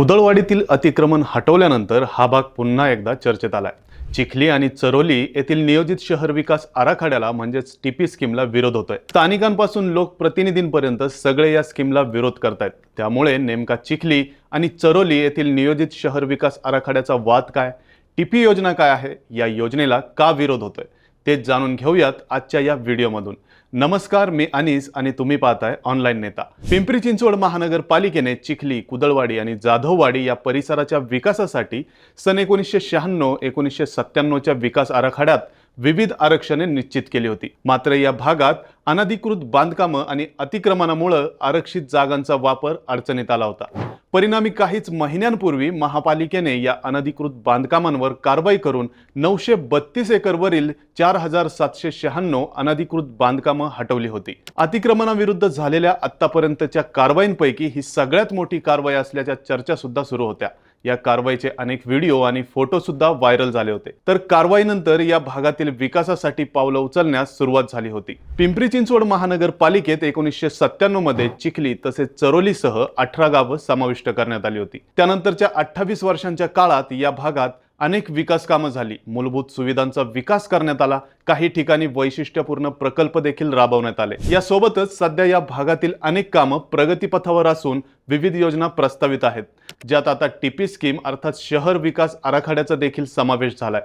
कुदळवाडीतील अतिक्रमण हटवल्यानंतर हा भाग पुन्हा एकदा चर्चेत आलाय. चिखली आणि चरोली येथील नियोजित शहर विकास आराखड्याला म्हणजेच टीपी स्कीमला विरोध होतोय. स्थानिकांपासून लोकप्रतिनिधींपर्यंत सगळे या स्कीमला विरोध करतायत. त्यामुळे नेमका चिखली आणि चरोली येथील नियोजित शहर विकास आराखड्याचा वाद काय? टीपी योजना काय आहे? या योजनेला का विरोध होतोय? ते जाणून घेऊयात आजच्या या व्हिडिओमधून. नमस्कार मी अनिस आणि तुम्ही पाहताय ऑनलाईन नेता. पिंपरी चिंचवड महानगरपालिकेने चिखली कुदळवाडी आणि जाधववाडी या परिसराच्या विकासासाठी सन एकोणीसशे शहाण्णव एकोणीसशे सत्त्याण्णवच्या विकास आराखड्यात विविध आरक्षणे निश्चित केली होती. मात्र या भागात अनधिकृत बांधकामं आणि अतिक्रमणामुळं आरक्षित जागांचा वापर अडचणीत आला होता. परिणामी काहीच महिन्यांपूर्वी महापालिकेने या अनधिकृत बांधकामांवर कारवाई करून नऊशे बत्तीस एकरवरील चार हजार सातशे शहाण्णव अनधिकृत बांधकामं हटवली होती. अतिक्रमणाविरुद्ध झालेल्या आत्तापर्यंतच्या कारवाईंपैकी ही सगळ्यात मोठी कारवाई असल्याच्या चर्चा सुद्धा सुरू होत्या. या कारवाईचे अनेक व्हिडिओ आणि फोटो सुद्धा व्हायरल झाले होते. तर कारवाईनंतर या भागातील विकासासाठी पावलं उचलण्यास सुरुवात झाली होती. पिंपरी चिंचवड महानगरपालिकेत एकोणीसशे सत्त्याण्णवमध्ये चिखली तसेच चरोलीसह अठरा गावं समाविष्ट करण्यात आली होती. त्यानंतरच्या अठ्ठावीस वर्षांच्या काळात या भागात अनेक विकास कामं झाली. मूलभूत सुविधांचा विकास करण्यात आला. काही ठिकाणी वैशिष्ट्यपूर्ण प्रकल्प देखील राबवण्यात आले. यासोबतच सध्या या भागातील अनेक कामं प्रगतीपथावर असून विविध योजना प्रस्तावित आहेत. ज्यात आता टीपी स्कीम अर्थात शहर विकास आराखड्याचा देखील समावेश झालाय.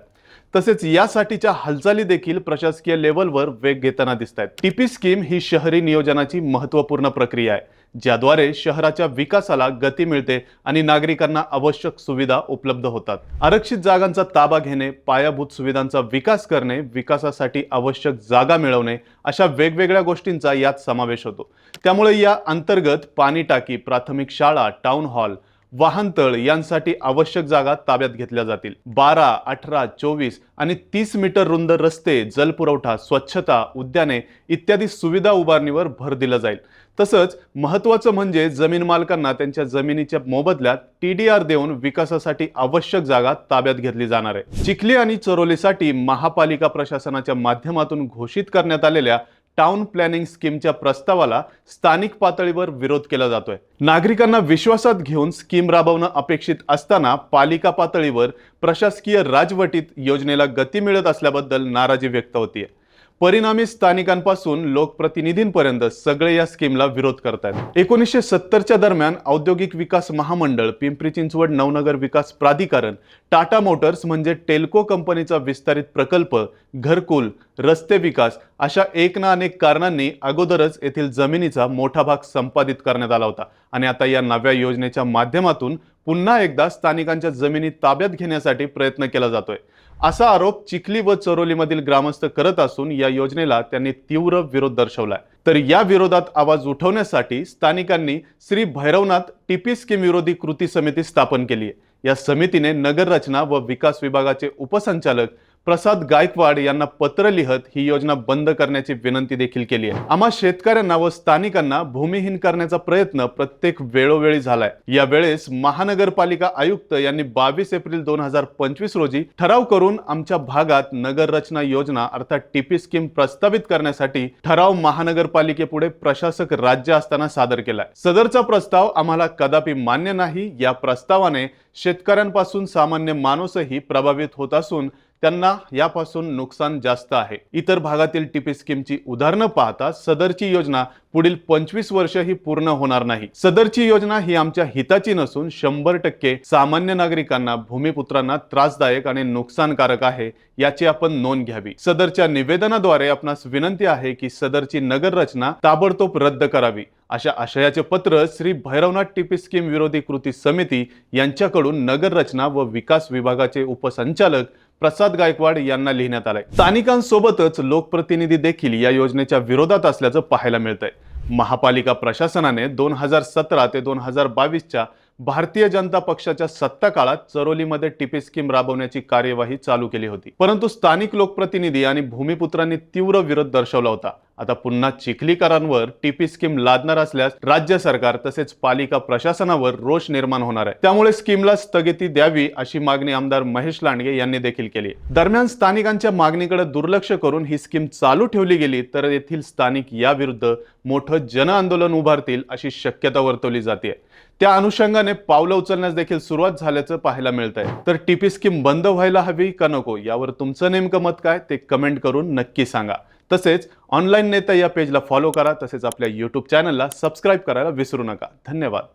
तसेच यासाठीच्या हालचाली देखील प्रशासकीय लेवलवर वेग घेताना दिसत आहेत टीपी स्कीम ही शहरी नियोजनाची महत्त्वपूर्ण प्रक्रिया आहे ज्याद्वारे शहराच्या विकासाला गती मिळते आणि नागरिकांना आवश्यक सुविधा उपलब्ध होतात. आरक्षित जागांचा ताबा घेणे पायाभूत सुविधांचा विकास करणे विकासासाठी आवश्यक जागा मिळवणे अशा वेगवेगळ्या गोष्टींचा यात समावेश होतो. त्यामुळे या अंतर्गत पाणी टाकी प्राथमिक शाळा टाउन हॉल वाहनतळ यांसाठी आवश्यक जागा ताब्यात घेतल्या जातील. बारा अठरा चोवीस आणि तीस मीटर रुंद रस्ते जलपुरवठा स्वच्छता उद्याने इत्यादी सुविधा उभारणीवर भर दिला जाईल. तसंच महत्त्वाचं म्हणजे जमीन मालकांना त्यांच्या जमिनीच्या मोबदल्यात टी डी आर देऊन विकासासाठी आवश्यक जागा ताब्यात घेतली जाणार आहे. चिखली आणि चरोलीसाठी महापालिका प्रशासनाच्या माध्यमातून घोषित करण्यात आलेल्या टाउन प्लॅनिंग स्कीमच्या प्रस्तावाला स्थानिक पातळीवर विरोध केला जातोय. नागरिकांना विश्वासात घेऊन स्कीम राबवणं अपेक्षित असताना पालिका पातळीवर प्रशासकीय राजवटीत योजनेला गती मिळत असल्याबद्दल नाराजी व्यक्त होतीये. परिणामी स्थानिकांपासून लोकप्रतिनिधींपर्यंत सगळे या स्कीमला विरोध करतायत. एकोणीसशे सत्तरच्या दरम्यान औद्योगिक विकास महामंडळ पिंपरी चिंचवड नवनगर विकास प्राधिकरण टाटा मोटर्स म्हणजे टेल्को कंपनीचा विस्तारित प्रकल्प घरकुल रस्ते विकास अशा एक ना अनेक कारणांनी अगोदरच येथील जमिनीचा मोठा भाग संपादित करण्यात आला होता. आणि आता या नव्या योजनेच्या माध्यमातून पुन्हा एकदा स्थानिकांच्या जमिनी ताब्यात घेण्यासाठी प्रयत्न केला जातोय. असा आरोप चिखली व चरोलीमधील ग्रामस्थ करत असून या योजनेला त्यांनी तीव्र विरोध दर्शवलाय. तर या विरोधात आवाज उठवण्यासाठी स्थानिकांनी श्री भैरवनाथ टीपी स्कीम विरोधी कृती समिती स्थापन केली आहे या समितीने नगर रचना व विकास विभागाचे उपसंचालक प्रसाद गायकवाड यांना पत्र लिहत ही योजना बंद करण्याची विनंती देखील केली आहे. आम्हा शेतकऱ्यांना व स्थानिकांना भूमिहीन करण्याचा प्रयत्न प्रत्येक वेळोवेळी झालाय. या वेळेस महानगरपालिका आयुक्त यांनी बावीस एप्रिल दोन हजार पंचवीस रोजी ठराव करून आमच्या भागात नगर रचना योजना अर्थात टीपी स्कीम प्रस्तावित करण्यासाठी ठराव महानगरपालिकेपुढे प्रशासक राज्य असताना सादर केलाय. सदरचा प्रस्ताव आम्हाला कदापि मान्य नाही. या प्रस्तावाने शेतकऱ्यांपासून सामान्य माणूसही प्रभावित होत असून त्यांना यापासून नुकसान जास्त आहे. इतर भागातील टिपी स्कीमची उदाहरणं पाहता सदरची योजना पुढील पंचवीस वर्ष ही पूर्ण होणार नाही. सदरची योजना ही आमच्या हिताची नसून शंभर टक्के सामान्य नागरिकांना भूमिपुत्रांना त्रासदायक आणि नुकसानकारक आहे याची आपण नोंद घ्यावी. सदरच्या निवेदनाद्वारे आपणास विनंती आहे की सदरची नगर रचना ताबडतोब रद्द करावी. अशा आशयाचे पत्र श्री भैरवनाथ टिपी स्कीम विरोधी कृती समिती यांच्याकडून नगर रचना व विकास विभागाचे उपसंचालक प्रसाद गायकवाड यांना लिहिण्यात आलंय. स्थानिकांसोबतच लोकप्रतिनिधी देखील या योजनेच्या विरोधात असल्याचं पाहायला मिळतंय. महापालिका प्रशासनाने दोन हजार सतरा ते दोन हजार बावीसच्या भारतीय जनता पक्षाच्या सत्ता काळात चरोलीमध्ये टिपी स्कीम राबवण्याची कार्यवाही चालू केली होती. परंतु स्थानिक लोकप्रतिनिधी आणि भूमिपुत्रांनी तीव्र विरोध दर्शवला होता. आता पुन्हा चिखलीकरांवर टीपी स्कीम लादणार असल्यास राज्य सरकार तसेच पालिका प्रशासनावर रोष निर्माण होणार आहे. त्यामुळे स्कीमला स्थगिती द्यावी अशी मागणी आमदार महेश लांडगे यांनी देखील केली दरम्यान स्थानिकांच्या मागणीकडे दुर्लक्ष करून ही स्कीम चालू ठेवली गेली तर येथील स्थानिक याविरुद्ध मोठं जन आंदोलन उभारतील अशी शक्यता वर्तवली जाते. त्या अनुषंगाने पावलं उचलण्यास देखील सुरुवात झाल्याचं पाहायला मिळत आहे तर टीपी स्कीम बंद व्हायला हवी का नको यावर तुमचं नेमकं मत काय ते कमेंट करून नक्की सांगा. तसेच ऑनलाईन नेता या पेजला फॉलो करा तसेच आपल्या यूट्यूब चॅनलला सबस्क्राईब करायला विसरू नका. धन्यवाद.